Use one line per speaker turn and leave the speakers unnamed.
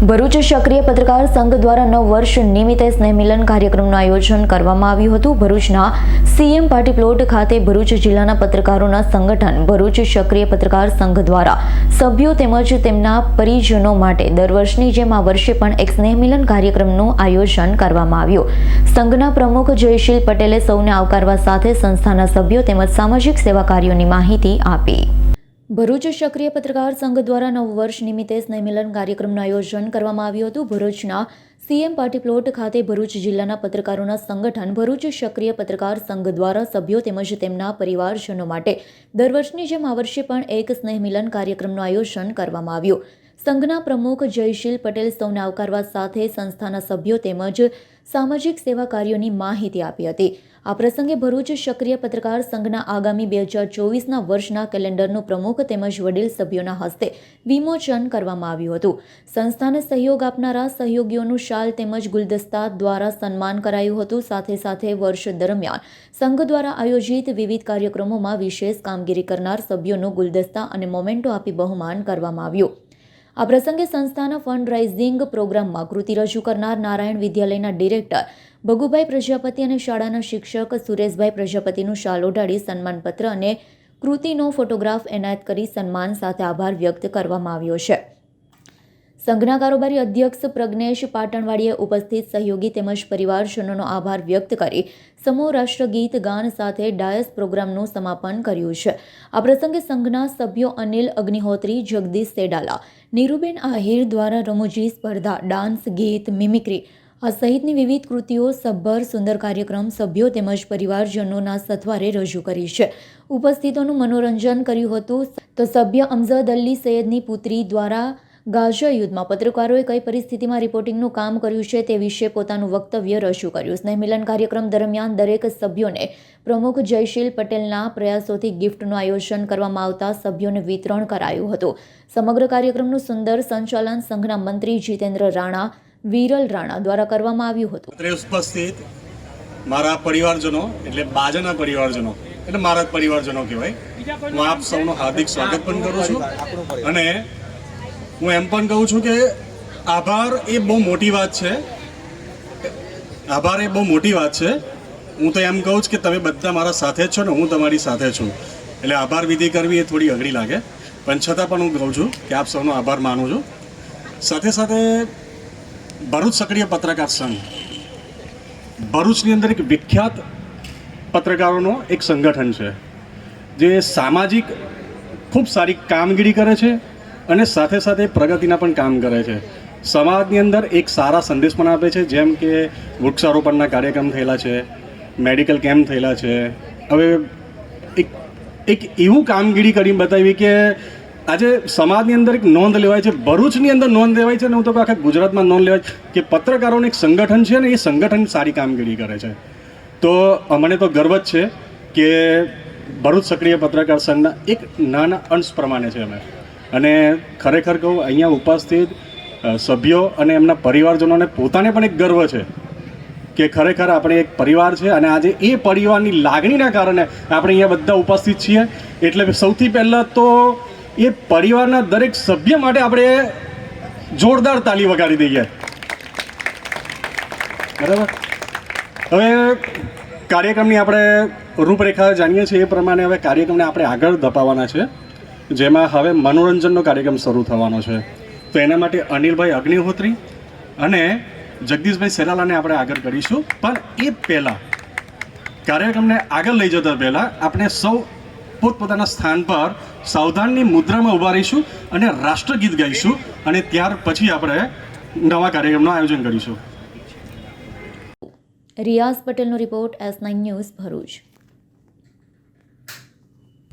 ભરૂચ સક્રિય પત્રકાર સંઘ દ્વારા નવ વર્ષ નિમિત્તે સ્નેહમિલન કાર્યક્રમનું આયોજન કરવામાં આવ્યું હતું. ભરૂચના સીએમ પાર્ટી પ્લોટ ખાતે ભરૂચ જિલ્લાના પત્રકારોના સંગઠન ભરૂચ સક્રિય પત્રકાર સંઘ દ્વારા સભ્યો તેમજ તેમના પરિજનો માટે દર વર્ષની જેમ આ વર્ષે પણ એક સ્નેહમિલન કાર્યક્રમનું આયોજન કરવામાં આવ્યું. સંઘના પ્રમુખ જયશીલ પટેલે સૌને આવકારવા સાથે સંસ્થાના સભ્યો તેમજ સામાજિક સેવા કાર્યોની માહિતી આપી. ભરૂચ સક્રિય પત્રકાર સંઘ દ્વારા નવ વર્ષ નિમિત્તે સ્નેહમિલન કાર્યક્રમનું આયોજન કરવામાં આવ્યું હતું. ભરૂચના સીએમ પાર્ટી પ્લોટ ખાતે ભરૂચ જિલ્લાના પત્રકારોના સંગઠન ભરૂચ સક્રિય પત્રકાર સંઘ દ્વારા સભ્યો તેમજ તેમના પરિવારજનો માટે દર વર્ષની જેમ આ વર્ષે પણ એક સ્નેહમિલન કાર્યક્રમનું આયોજન કરવામાં આવ્યું. સંઘના પ્રમુખ જયશીલ પટેલ સૌને આવકારવા સાથે સંસ્થાના સભ્યો તેમજ સામાજિક સેવા કાર્યોની માહિતી આપી હતી. આ પ્રસંગે ભરૂચ સક્રિય પત્રકાર સંઘના આગામી બે હજાર ચોવીસના વર્ષના કેલેન્ડરનું પ્રમુખ તેમજ વડીલ સભ્યોના હસ્તે વિમોચન કરવામાં આવ્યું હતું. સંસ્થાને સહયોગ આપનારા સહયોગીઓનું શાલ તેમજ ગુલદસ્તા દ્વારા સન્માન કરાયું હતું. સાથે સાથે વર્ષ દરમિયાન સંઘ દ્વારા આયોજિત વિવિધ કાર્યક્રમોમાં વિશેષ કામગીરી કરનાર સભ્યોનું ગુલદસ્તા અને મોમેન્ટો આપી બહુમાન કરવામાં આવ્યું. આ પ્રસંગે સંસ્થાના ફંડ રાઇઝિંગ પ્રોગ્રામમાં કૃતિ રજૂ કરનાર નારાયણ વિદ્યાલયના ડિરેક્ટર ભગુભાઈ પ્રજાપતિ અને શાળાના શિક્ષક સુરેશભાઈ પ્રજાપતિનું શાલ ઓઢાડી સન્માનપત્ર અને કૃતિનો ફોટોગ્રાફ એનાયત કરી સન્માન સાથે આભાર વ્યક્ત કરવામાં આવ્યો છે. સંઘના કારોબારી અધ્યક્ષ પ્રજ્ઞેશ પાટણવાડીએ ઉપસ્થિત સહયોગી તેમજ પરિવારજનોનો આભાર વ્યક્ત કરી સમૂહ રાષ્ટ્રગીત ગાન સાથે ડાયસ પ્રોગ્રામનું સમાપન કર્યું છે. આ પ્રસંગે સંઘના સભ્યો અનિલ અગ્નિહોત્રી, જગદીશ સેડાલા, નીરુબેન આહિર દ્વારા રમૂજી સ્પર્ધા, ડાન્સ, ગીત, મિમિક્રી આ સહિતની વિવિધ કૃતિઓ સભર સુંદર કાર્યક્રમ સભ્યો તેમજ પરિવારજનોના સથવારે રજૂ કરી છે. ઉપસ્થિતોનું મનોરંજન કર્યું હતું. તો સભ્ય અમઝદ અલ્લી સૈયદની પુત્રી દ્વારા ગાઝા યુદ્ધમાં પત્રકારોએ કઈ પરિસ્થિતિમાં રિપોર્ટિંગનું કામ કર્યું છે તે વિશે પોતાનું વક્તવ્ય રજૂ કર્યું. સ્નેહમિલન કાર્યક્રમ દરમિયાન દરેક સભ્યોને પ્રમુખ જયશીલ પટેલના પ્રયાસોથી ગિફ્ટનું આયોજન કરવામાં આવતા સભ્યોને વિતરણ કરાયું હતું. સમગ્ર કાર્યક્રમનું સુંદર સંચાલન સંઘના મંત્રી જીતેન્દ્ર રાણા, વિરલ રાણા દ્વારા કરવામાં આવ્યું હતું.
ઉપસ્થિત મારા પરિવારજનો, એટલે બાજાના પરિવારજનો, એટલે મારા પરિવારજનો કહેવાય. હું આપ સૌનું હાર્દિક સ્વાગત પણ કરું છું. અને હું એમ પણ કહું છું કે આભાર એ બહુ મોટી વાત છે. આભાર એ બહુ મોટી વાત છે. હું તો એમ કહું છું કે તમે બધા મારા સાથે જ છો ને હું તમારી સાથે છું. એટલે આભાર વિધિ કરવી એ થોડી અઘરી લાગે. પણ છતાં પણ હું કહું છું કે આપ સૌનો આભાર માનું છું. સાથે સાથે ભરૂચ સક્રિય પત્રકાર સંઘ. ભરૂચની અંદર એક વિખ્યાત પત્રકારોનો એક સંગઠન છે. જે સામાજિક ખૂબ સારી કામગીરી કરે છે. અને સાથે સાથે પ્રગતિના પણ કામ કરે છે. સમાજની અંદર એક સારા સંદેશ પણ આપે છે, જેમ કે વૃક્ષારોપણના કાર્યક્રમ થયેલા છે, મેડિકલ કેમ્પ થયેલા છે. હવે એક એક એવું કામગીરી કરીને બતાવી કે આજે સમાજની અંદર એક નોંધ લેવાય છે, ભરૂચની અંદર નોંધ લેવાય છે ને હું તો આખા ગુજરાતમાં નોંધ લેવાય કે પત્રકારોનું એક સંગઠન છે ને એ સંગઠન સારી કામગીરી કરે છે. તો અમને તો ગર્વ જ છે કે ભરૂચ સક્રિય પત્રકાર સંઘના એક નાના અંશ પ્રમાણે છે અમે. અને ખરેખર કહું, અહીંયા ઉપસ્થિત સભ્યો અને એમના પરિવારજનોને પોતાને પણ એક ગર્વ છે કે ખરેખર આપણે એક પરિવાર છે અને આજે એ પરિવારની લાગણીના કારણે આપણે અહીંયા બધા ઉપસ્થિત છીએ. એટલે સૌથી પહેલાં તો એ પરિવારના દરેક સભ્ય માટે આપણે જોરદાર તાલી વગાડી દઈએ. બરાબર? હવે કાર્યક્રમની આપણે રૂપરેખા જાણીએ છીએ એ પ્રમાણે હવે કાર્યક્રમને આપણે આગળ ધપાવવાના છે. જેમાં હવે મનોરંજનનો કાર્યક્રમ શરૂ થવાનો છે. તો એના માટે અનિલભાઈ અગ્નિહોત્રી અને જગદીશભાઈ સેલાલાને આપણે આગળ કરીશું. પણ એ પહેલાં કાર્યક્રમને આગળ લઈ જતા પહેલાં આપણે સૌ પોતપોતાના સ્થાન પર સાવધાનની મુદ્રામાં ઊભા રહીશું અને રાષ્ટ્રગીત ગાઈશું અને ત્યાર પછી આપણે નવા કાર્યક્રમનું આયોજન કરીશું.
રિયાઝ પટેલનો report S nine news Bharuch.